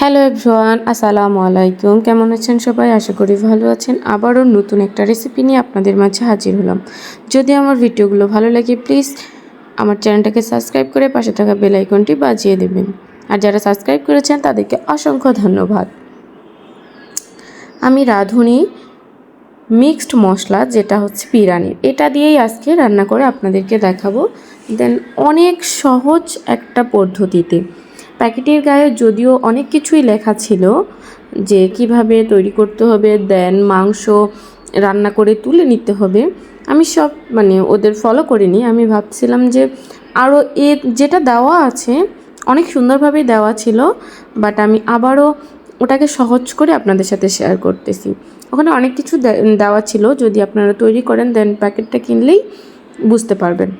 Hello everyone, আসসালামু আলাইকুম। কেমন আছেন সবাই? আশা করি ভালো আছেন। আবারও নতুন একটা রেসিপি নিয়ে আপনাদের মাঝে হাজির হলাম। যদি আমার ভিডিওগুলো ভালো লাগে প্লিজ আমার চ্যানেলটাকে সাবস্ক্রাইব করে পাশে থাকা বেল আইকনটি বাজিয়ে দেবেন। আর যারা সাবস্ক্রাইব করেছেন, তাদেরকে অসংখ্য ধন্যবাদ। আমি রাঁধুনি মিক্সড মশলা, যেটা হচ্ছে বিরিয়ানির এটা দিয়েই আজকে রান্না করে আপনাদেরকে দেখাবো। দেন অনেক সহজ একটা পদ্ধতিতে। প্যাকেটের গায়ে যদিও অনেক কিছুই লেখা ছিল যে কীভাবে তৈরি করতে হবে, দেন মাংস রান্না করে তুলে নিতে হবে। আমি সব মানে ওদের ফলো করিনি। আমি ভাবছিলাম যে আরও এ যেটা দেওয়া আছে, অনেক সুন্দরভাবেই দেওয়া ছিল বাট আমি আবারও ওটাকে সহজ করে আপনাদের সাথে শেয়ার করতেছি। ওখানে অনেক কিছু দেওয়া ছিল, যদি আপনারা তৈরি করেন দেন প্যাকেটটা কিনলেই বুঝতে পারবেন।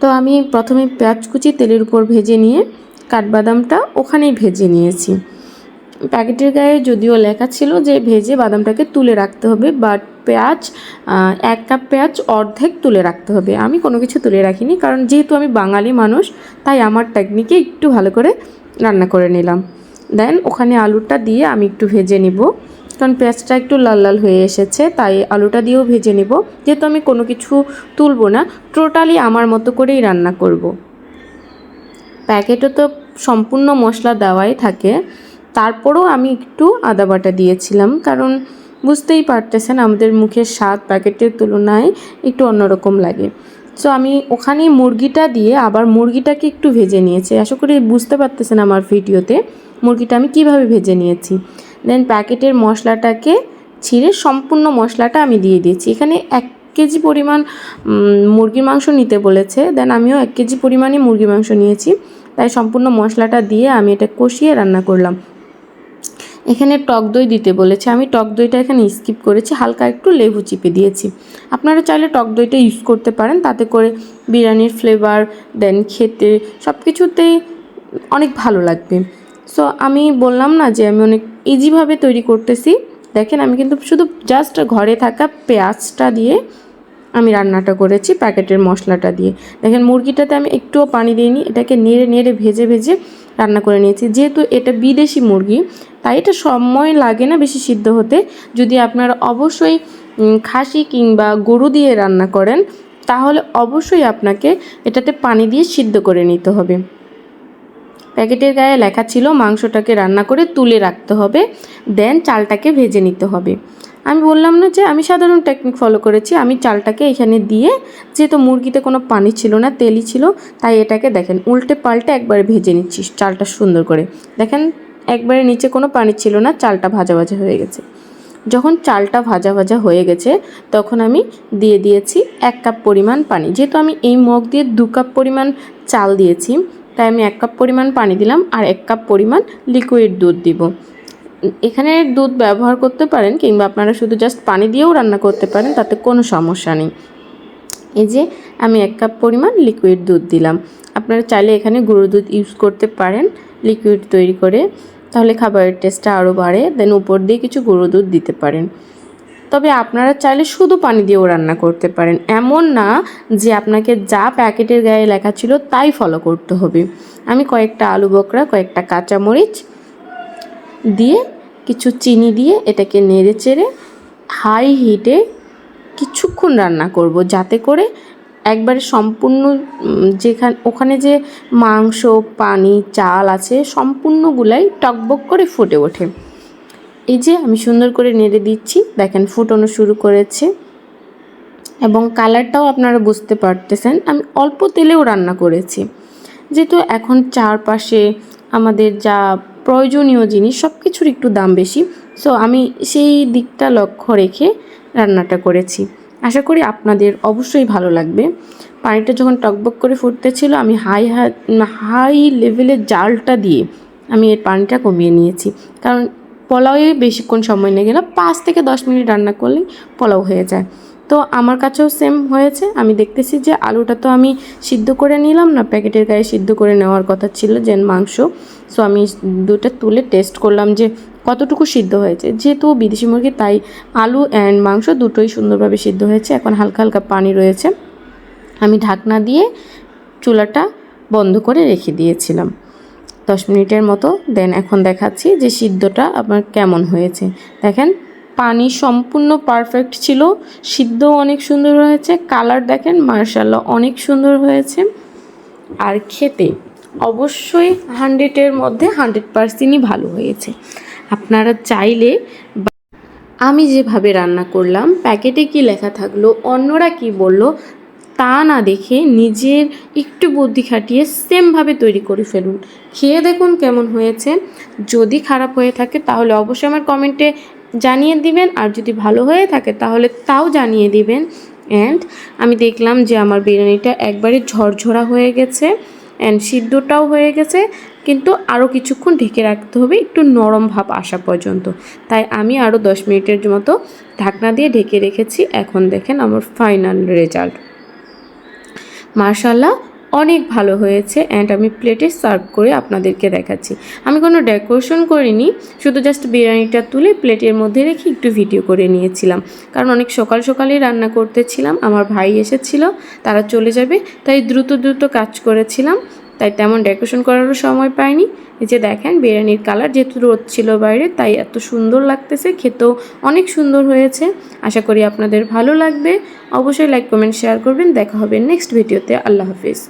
তো আমি প্রথমে পেঁয়াজ কুচি তেলের উপর ভেজে নিয়ে কাঠবাদামটা ওখানেই ভেজে নিয়েছি। প্যাকেটের গায়ে যদিও লেখা ছিল যে ভেজে বাদামটাকে তুলে রাখতে হবে বাট পেঁয়াজ এক কাপ পেঁয়াজ অর্ধেক তুলে রাখতে হবে। আমি কোনো কিছু তুলে রাখিনি, কারণ যেহেতু আমি বাঙালি মানুষ, তাই আমার টেকনিকে একটু ভালো করে রান্না করে নিলাম। দেন ওখানে আলুটা দিয়ে আমি একটু ভেজে নিব, কারণ পেঁয়াজটা একটু লাল লাল হয়ে এসেছে, তাই আলুটা দিয়েও ভেজে নিব। যেহেতু আমি কোনো কিছু তুলবো না টোটালি আমার মতো করেই রান্না করব। প্যাকেটও তো সম্পূর্ণ মশলা দেওয়াই থাকে। তারপরেও আমি একটু আদা বাটা দিয়েছিলাম, কারণ বুঝতেই পারতেছেন আমাদের মুখের স্বাদ প্যাকেটের তুলনায় একটু অন্যরকম লাগে। সো আমি ওখানেই মুরগিটা দিয়ে আবার মুরগিটাকে একটু ভেজে নিয়েছি। আশা করি বুঝতে পারতেছেন আমার ভিডিওতে মুরগিটা আমি কীভাবে ভেজে নিয়েছি। দেন প্যাকেটের মশলাটাকে ছিঁড়ে সম্পূর্ণ মশলাটা আমি দিয়ে দিয়েছি। এখানে এক কেজি পরিমাণ মুরগির মাংস নিতে বলেছে। দেন আমিও এক কেজি পরিমাণে মুরগির মাংস নিয়েছি। তাই সম্পূর্ণ মশলাটা দিয়ে আমি এটা কষিয়ে রান্না করলাম। এখানে টক দই দিতে বলেছে। আমি টক দইটা এখানে স্কিপ করেছি, হালকা একটু লেবু চিপে দিয়েছি। আপনারা চাইলে টক দইটা ইউজ করতে পারেন, তাতে করে বিরিয়ানির ফ্লেভার, দেন খেতে সব কিছুতেই অনেক ভালো লাগবে। সো আমি বললাম না যে আমি অনেক ইজিভাবে তৈরি করতেছি। দেখেন আমি কিন্তু শুধু জাস্ট ঘরে থাকা পেঁয়াজটা দিয়ে আমি রান্নাটা করেছি প্যাকেটের মশলাটা দিয়ে। দেখেন, মুরগিটাতে আমি একটুও পানি দিইনি, এটাকে নেড়ে নেড়ে ভেজে ভেজে রান্না করে নিয়েছি। যেহেতু এটা বিদেশি মুরগি, তাই এটা সময় লাগে না বেশি সিদ্ধ হতে। যদি আপনারা অবশ্যই খাসি কিংবা গরু দিয়ে রান্না করেন, তাহলে অবশ্যই আপনাকে এটাতে পানি দিয়ে সিদ্ধ করে নিতে হবে। প্যাকেটের গায়ে লেখা ছিল মাংসটাকে রান্না করে তুলে রাখতে হবে, দেন চালটাকে ভেজে নিতে হবে। আমি বললাম না যে আমি সাধারণ টেকনিক ফলো করেছি, আমি চালটাকে এখানে দিয়ে, যেহেতু মুরগিতে কোনো পানি ছিল না, তেলই ছিল, তাই এটাকে দেখেন, উল্টে পাল্টে একবারে ভেজে নিচ্ছি চালটা সুন্দর করে। দেখেন, একবারে নিচে কোনো পানি ছিল না, চালটা ভাজা ভাজা হয়ে গেছে। যখন চালটা ভাজা ভাজা হয়ে গেছে, তখন আমি দিয়ে দিয়েছি এক কাপ পরিমাণ পানি। যেহেতু আমি এই মগ দিয়ে দু কাপ পরিমাণ চাল দিয়েছি, তাই আমি এক কাপ পরিমাণ পানি দিলাম আর এক কাপ পরিমাণ লিকুইড দুধ দিব। এখানে দুধ ব্যবহার করতে পারেন কিংবা আপনারা শুধু জাস্ট পানি দিয়েও রান্না করতে পারেন, তাতে কোনো সমস্যা নেই। এই যে আমি এক কাপ পরিমাণ লিকুইড দুধ দিলাম। আপনারা চাইলে এখানে গুঁড়ো দুধ ইউজ করতে পারেন লিকুইড তৈরি করে। তাহলে খাবারের টেস্টটা আরও বাড়ে দেন উপর দিয়ে কিছু গুঁড়ো দুধ দিতে পারেন। তবে আপনারা চাইলে শুধু পানি দিয়েও রান্না করতে পারেন। এমন না যে আপনাকে যা প্যাকেটের গায়ে লেখা ছিল তাই ফলো করতে হবে। আমি কয়েকটা আলু বকরা, কয়েকটা কাঁচামরিচ দিয়ে কিছু চিনি দিয়ে এটাকে নেড়ে চেড়ে হাই হিটে কিছুক্ষণ রান্না করব যাতে করে একবারে সম্পূর্ণ যেখানে, ওখানে যে মাংস, পানি, চাল আছে সম্পূর্ণগুলাই টকবক করে ফুটে ওঠে। এই যে আমি সুন্দর করে নেড়ে দিচ্ছি, দেখেন ফুটানো শুরু করেছে। এবং কালারটাও আপনারা বুঝতে পারতেছেন, আমি অল্প তেলেও রান্না করেছি। যেহেতু এখন চারপাশে আমাদের যা প্রয়োজনীয় জিনিস সব কিছুর একটু দাম বেশি। সো আমি সেই দিকটা লক্ষ্য রেখে রান্নাটা করেছি। আশা করি আপনাদের অবশ্যই ভালো লাগবে। পানিটা যখন টকবক করে ফুটতেছিল, আমি হাই হাই লেভেলের জালটা দিয়ে আমি এর পানিটা কমিয়ে নিয়েছি। কারণ পোলাওয়ে বেশিক্ষণ সময় লেগে না, পাঁচ থেকে দশ মিনিট রান্না করলেই পোলাও হয়ে যায়। তো আমার কাছেও সেম হয়েছে। আমি দেখতেছি যে আলুটা তো আমি সিদ্ধ করে নিলাম না, প্যাকেটের গায়ে সিদ্ধ করে নেওয়ার কথা ছিল যে মাংস। সো আমি দুটো তুলে টেস্ট করলাম যে কতটুকু সিদ্ধ হয়েছে। যেহেতু বিদেশি মুরগি, তাই আলু অ্যান্ড মাংস দুটোই সুন্দরভাবে সিদ্ধ হয়েছে। এখন হালকা হালকা পানি রয়েছে। আমি ঢাকনা দিয়ে চুলাটা বন্ধ করে রেখে দিয়েছিলাম। দশ মিনিটের মতো। দেন এখন দেখাচ্ছি যে সিদ্ধটা আমার কেমন হয়েছে। দেখেন পানি সম্পূর্ণ পারফেক্ট ছিল। সিদ্ধ অনেক সুন্দর হয়েছে। কালার দেখেন মার্শাল্লাহ অনেক সুন্দর হয়েছে। আর খেতে অবশ্যই হান্ড্রেডের মধ্যে হান্ড্রেড পার্সেন্টই ভালো হয়েছে। আপনারা চাইলে আমি যেভাবে রান্না করলাম, প্যাকেটে কি লেখা থাকল, অন্যরা কি বলল, তা না দেখে নিজের একটু বুদ্ধি খাটিয়ে সেমভাবে তৈরি করে ফেলুন। খেয়ে দেখুন কেমন হয়েছে। যদি খারাপ হয়ে থাকে, তাহলে অবশ্যই আমার কমেন্টে জানিয়ে দিবেন, আর যদি ভালো হয়ে থাকে তাহলে তাও জানিয়ে দিবেন। অ্যান্ড আমি দেখলাম যে আমার বিরিয়ানিটা একবারে ঝরঝরা হয়ে গেছে অ্যান্ড সিদ্ধটাও হয়ে গেছে, কিন্তু আরও কিছুক্ষণ ঢেকে রাখতে হবে, একটু নরম ভাব আসা পর্যন্ত। তাই আমি আরও দশ মিনিটের মতো ঢাকনা দিয়ে ঢেকে রেখেছি। এখন দেখেন আমার ফাইনাল রেজাল্ট মার্শাল্লাহ অনেক ভালো হয়েছে অ্যান্ড আমি প্লেটে সার্ভ করে আপনাদেরকে দেখাচ্ছি। আমি কোনো ডেকোরেশন করিনি, শুধু জাস্ট বিরিয়ানিটা তুলে প্লেটের মধ্যে রেখে একটু ভিডিও করে নিয়েছিলাম। কারণ অনেক সকাল সকালেই রান্না করতেছিলাম, আমার ভাই এসেছিল, তারা চলে যাবে, তাই দ্রুত দ্রুত কাজ করেছিলাম, তাই তেমন ডেকোরেশন করারও সময় পাইনি। এই যে দেখেন, বিরিয়ানির কালার যেহেতু রোদ ছিল বাইরে, তাই এত সুন্দর লাগতেছে, খেতেও অনেক সুন্দর হয়েছে, আশা করি আপনাদের ভালো লাগবে। অবশ্যই লাইক কমেন্ট শেয়ার করবেন, দেখা হবে নেক্সট ভিডিওতে আল্লাহ হাফিজ।